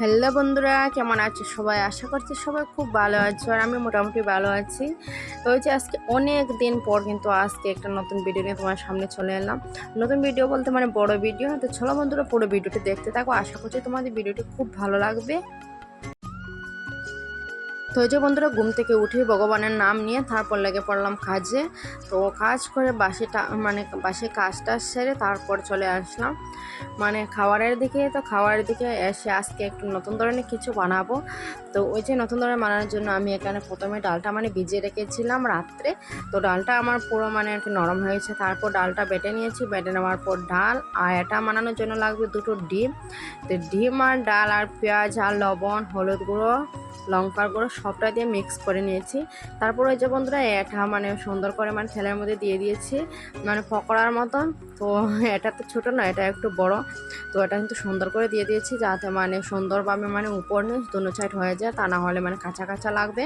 Hello বন্ধুরা, কেমন আছো সবাই? আশা করছি সবাই খুব ভালো আছো আর আমি মোটামুটি ভালো আছি। তো যে আজকে অনেক দিন পর কিন্তু আজকে একটা নতুন ভিডিও নিয়ে তোমার সামনে চলে এলাম। নতুন ভিডিও বলতে মানে বড় ভিডিও তো চলো বন্ধুরা, পুরো ভিডিওটি দেখতে থাকো। আশা করছি তোমাদের ভিডিওটি খুব ভালো লাগবে। তো যে বন্ধুরা, ঘুম থেকে উঠে ভগবানের নাম নিয়ে তারপর লেগে পড়লাম কাজে। তো কাজ করে বাসিটা মানে বাসে কাজটা সেরে তারপর চলে আসলাম। মানে খাবারের দিকে, তো খাবারের দিকে এসে আজকে একটু নতুন ধরনের কিছু বানাবো। তো ওই যে নতুন ধরনের বানানোর জন্য আমি এখানে প্রথমে ডালটা মানে ভিজিয়ে রেখেছিলাম রাত্রে। তো ডালটা আমার পুরো মানে একটু নরম হয়েছে। তারপর ডালটা বেটে নিয়েছি। বেটে নেওয়ার পর ডাল আর এটা বানানোর জন্য লাগবে দুটো ডিম। তো ডিম আর ডাল আর পেঁয়াজ আর লবণ, হলুদ গুঁড়ো, লঙ্কার গুঁড়ো সবটা দিয়ে মিক্স করে নিয়েছি। তারপর ওই যে বন্ধুরা এটা মানে সুন্দর করে মানে ছেলের মধ্যে দিয়ে দিয়েছি। মানে পকোড়ার মতন। তো এটা তো ছোটো না, এটা একটু বড়। তো এটা কিন্তু সুন্দর করে দিয়ে দিয়েছি যাতে মানে সুন্দরভাবে মানে উপর নিচ দুনো সাইড হয়ে যায়, তা না হলে মানে কাঁচা কাঁচা লাগবে।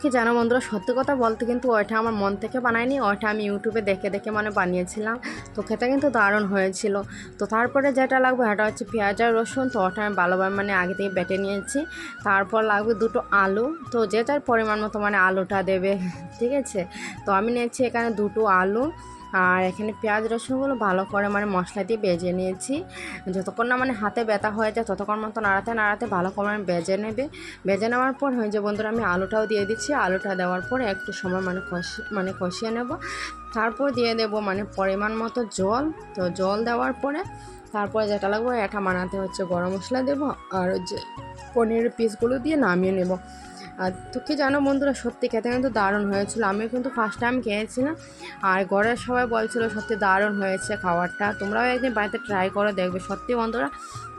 কি জানো বন্ধুরা, সত্যি কথা বলতে কিন্তু ওইটা আমার মন থেকে বানায়নি, ওইটা আমি ইউটিউবে দেখে দেখে মানে বানিয়েছিলাম। তো খেতে কিন্তু দারুণ হয়েছিল। তো তারপরে যেটা লাগবে সেটা হচ্ছে পেঁয়াজ আর রসুন, তো ওটা আমি ভালোভাবে মানে আগে থেকে বেটে নিয়েছি। তারপর লাগবে দুটো আলু, তো যেটার পরিমাণ মতো মানে আলুটা দেবে, ঠিক আছে? তো আমি নিয়েছি এখানে দুটো আলু। আর এখানে পেঁয়াজ রসুনগুলো ভালো করে মানে মশলা দিয়ে বেজে নিয়েছি। যতক্ষণ না মানে হাতে ব্যথা হয়ে যায়, ততক্ষণ মতো নাড়াতে নাড়াতে ভালো করে মানে বেজে নেবে। বেজে নেওয়ার পর হয়ে যে বন্ধুরা আমি আলুটাও দিয়ে দিচ্ছি। আলুটা দেওয়ার পর একটু সময় মানে কষি মানে কষিয়ে নেব। তারপর দিয়ে দেব মানে পরিমাণ মতো জল। তো জল দেওয়ার পরে তারপরে যেটা লাগবে এটা বানাতে হচ্ছে গরম মশলা দেবো। আর যে পনিরের পিসগুলো দিয়ে নামিয়ে নেব। আর তো জানো বন্ধুরা, সত্যি খেতে কিন্তু দারুণ হয়েছিল। আমিও কিন্তু ফার্স্ট টাইম খেয়েছিলাম। আর ঘরের সবাই বলছিল সত্যি দারুণ হয়েছে খাবারটা তোমরাও একদিন বাড়িতে ট্রাই করে দেখবে। সত্যি বন্ধুরা,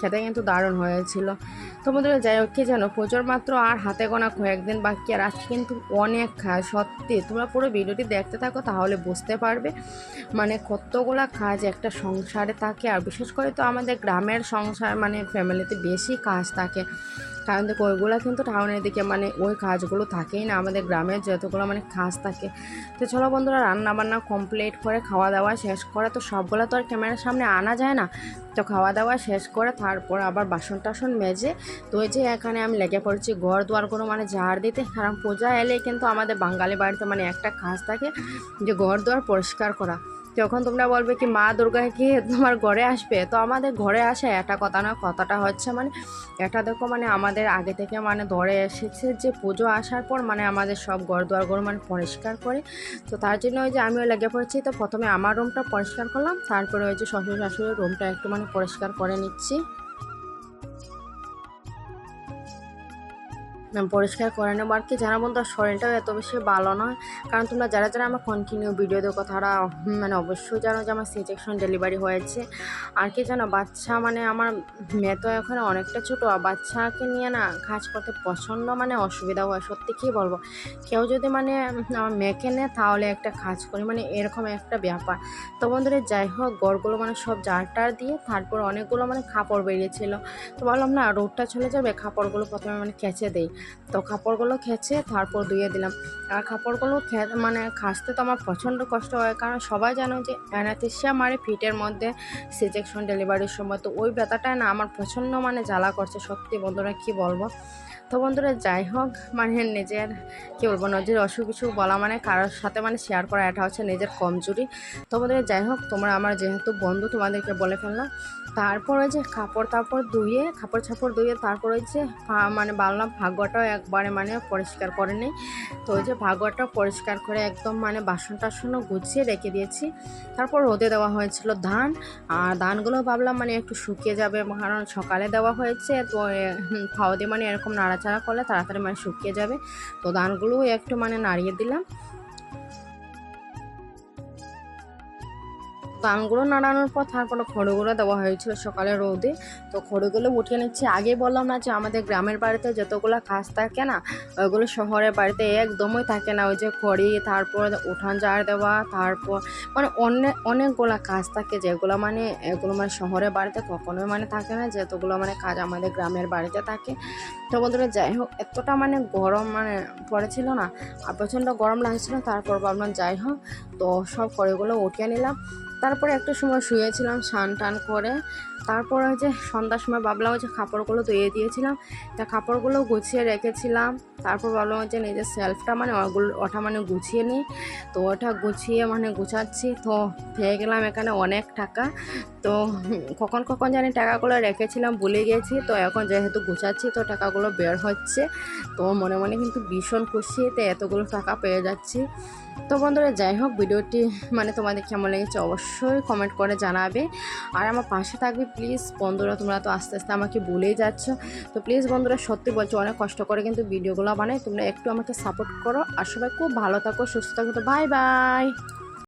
খেতে কিন্তু দারুণ হয়েছিল। তো বন্ধুরা, যাই হোক, কি জানো, প্রচুর মাত্র আর হাতে গোনা কয়েকদিন বাকি। আর আজকে কিন্তু অনেক খায়, সত্যি। তোমরা পুরো ভিডিওটি দেখতে থাকো, তাহলে বুঝতে পারবে। মানে কতগুলা কাজ একটা সংসারে থাকে। আর বিশেষ করে তো আমাদের গ্রামের সংসার মানে ফ্যামিলিতে বেশি কাজ থাকে। কারণ দেখো, ওইগুলো কিন্তু টাউনের দিকে মানে ওই কাজগুলো থাকেই না। আমাদের গ্রামের যতগুলো মানে কাজ থাকে। তো চলো বন্ধুরা রান্না বান্না কমপ্লিট করে খাওয়া দাওয়া শেষ করে। তো সবগুলো তো আর ক্যামেরার সামনে আনা যায় না। তো খাওয়া দাওয়া শেষ করে তারপর আবার বাসন টাসন মেজে তো ওই যে এখানে আমি লেগে পড়েছি ঘর দুয়ারগুলো মানে ঝাড় দিতে। কারণ পূজা এলে কিন্তু আমাদের বাঙালি বাড়িতে মানে একটা কাজ থাকে যে ঘর দুয়ার পরিষ্কার করা। যখন তোমরা বলবে কি, মা দুর্গা কি তোমার ঘরে আসবে? তো আমাদের ঘরে আসে এটা কথা না, কথাটা হচ্ছে মানে এটা দেখো মানে আমাদের আগে থেকে মানে ধরে এসেছে যে পুজো আসার পর মানে আমাদের সব ঘর দুয়ারগুলো মানে পরিষ্কার করে, তো তার জন্য ওই যে আমিও লেগে পড়েছি, তো প্রথমে আমার রুমটা পরিষ্কার করলাম, তারপরে ওই যে শ্বশুর শাশুড়ির রুমটা একটু মানে পরিষ্কার করে নিচ্ছি। পরিষ্কার করে নেব। আর কি জানা বন্ধু শরীরটাও এত বেশি ভালো নয়। কারণ তোমরা যারা যারা আমার কন্টিনিউ ভিডিও দেখো তারা মানে অবশ্যই জানো যে আমার সিজেকশন ডেলিভারি হয়েছে। আর কি জানো, বাচ্চা মানে আমার মেয়ে তো এখন অনেকটা ছোটো, আর বাচ্চাকে নিয়ে না কাজ করতে পছন্দ মানে অসুবিধা হয়, সত্যি কী বলব? কেউ যদি মানে আমার মেয়েকে নেয়, তাহলে একটা কাজ করি মানে এরকম একটা ব্যাপার। তো বন্ধুরা, যাই হোক গড়গুলো মানে সব জারটার দিয়ে তারপর অনেকগুলো মানে কাপড় বেরিয়েছিল। তো বললাম না রোদটা চলে যাবে, কাপড়গুলো প্রথমে মানে কেচে দেই। তো কাপড়গুলো খেঁচে তারপর ধুয়ে দিলাম। আর কাপড়গুলো মানে খাসতে তো আমার প্রচণ্ড কষ্ট হয়, কারণ সবাই জানো যে অ্যানাথেসিয়া মারে ফিটের মধ্যে সিজেকশন ডেলিভারির সময়। তো ওই ব্যথাটা না আমার প্রচণ্ড মানে জ্বালা করছে, সত্যি বন্ধুরা কি বলব? তো বন্ধুরা যাই হোক মানে নিজের, কী বলব, নিজের অসুখ বিসুখ বলা মানে কারোর সাথে মানে শেয়ার করা, এটা হচ্ছে নিজের কমজোরি। তো বন্ধুরা যাই হোক, তোমরা আমার যেহেতু বন্ধু, তোমাদেরকে বলে ফেললাম। তারপর ওই যে কাপড় তাপড় ধুয়ে কাপড় ছাপড় ধুয়ে তারপর ওই যে মানে বাললাম ভাগ্যটাও একবারে মানে পরিষ্কার করে নেই। তো ওই যে ভাগোয়াটা পরিষ্কার করে একদম মানে বাসন টাসনও গুছিয়ে রেখে দিয়েছি। তারপর রোদে দেওয়া হয়েছিল ধান। আর ধানগুলো ভাবলাম মানে একটু শুকিয়ে যাবে, কারণ সকালে দেওয়া হয়েছে। তো খাওয়া দিয়ে মানে এরকম নাড়াচাড়া করলে তাড়াতাড়ি মানে শুকিয়ে যাবে। তো ধানগুলোও একটু মানে নাড়িয়ে দিলাম। গানগুলো নাড়ানোর পর তারপরে খড়গুলো দেওয়া হয়েছিল সকালে রোদে। তো খড়গুলো উঠিয়ে নিচ্ছি। আগে বললাম না যে আমাদের গ্রামের বাড়িতে যতগুলো কাজ থাকে না ওইগুলো শহরের বাড়িতে একদমই থাকে না। ওই যে খড়ি, তারপর উঠান জার দেওয়া, তারপর মানে অনেক অনেকগুলো কাজ থাকে যেগুলো মানে এগুলো মানে শহরের বাড়িতে কখনোই মানে থাকে না, যতগুলো মানে কাজ আমাদের গ্রামের বাড়িতে থাকে। তো বন্ধুরা, যাই হোক, এতটা মানে গরম মানে পড়েছিল না, আর প্রচণ্ড গরম লাগছিল, তারপর ভাবলাম যাই হোক, তো সব খড়িগুলো উঠিয়ে নিলাম। তারপরে একটা সময় শুয়েছিলাম স্নান টান করে। তারপরে হচ্ছে সন্ধ্যার সময় ভাবলাম যে কাপড়গুলো ধুয়ে দিয়েছিলাম। তা কাপড়গুলো গুছিয়ে রেখেছিলাম। তারপর ভাবলাম যে নিজের সেলফটা মানে ওগুলো ওটা মানে গুছিয়ে নিই। তো ওটা গুছিয়ে মানে গুছাচ্ছি। তো পেয়ে গেলাম এখানে অনেক টাকা। তো কখন কখন জানি টাকাগুলো রেখেছিলাম, ভুলে গেছি। তো এখন যেহেতু গুছাচ্ছি, তো টাকাগুলো বের হচ্ছে। তো মনে মনে কিন্তু ভীষণ খুশি তো এতগুলো টাকা পেয়ে যাচ্ছি। তো বন্ধুরা, যাই হোক, ভিডিওটি মানে তোমাদের কেমন লেগেছে অবশ্যই কমেন্ট করে জানাবে। আর আমার পাশে থাকবে প্লিজ বন্ধুরা, তোমরা তো আস্তে আস্তে আমাকে বলেই যাচ্ছ। তো প্লিজ বন্ধুরা, সত্যি বলছো, অনেক কষ্ট করে কিন্তু ভিডিওগুলো বানাই। তোমরা একটু আমাকে সাপোর্ট করো। আর সবাই খুব ভালো থাকো, সুস্থ থাকো। তো বাই বাই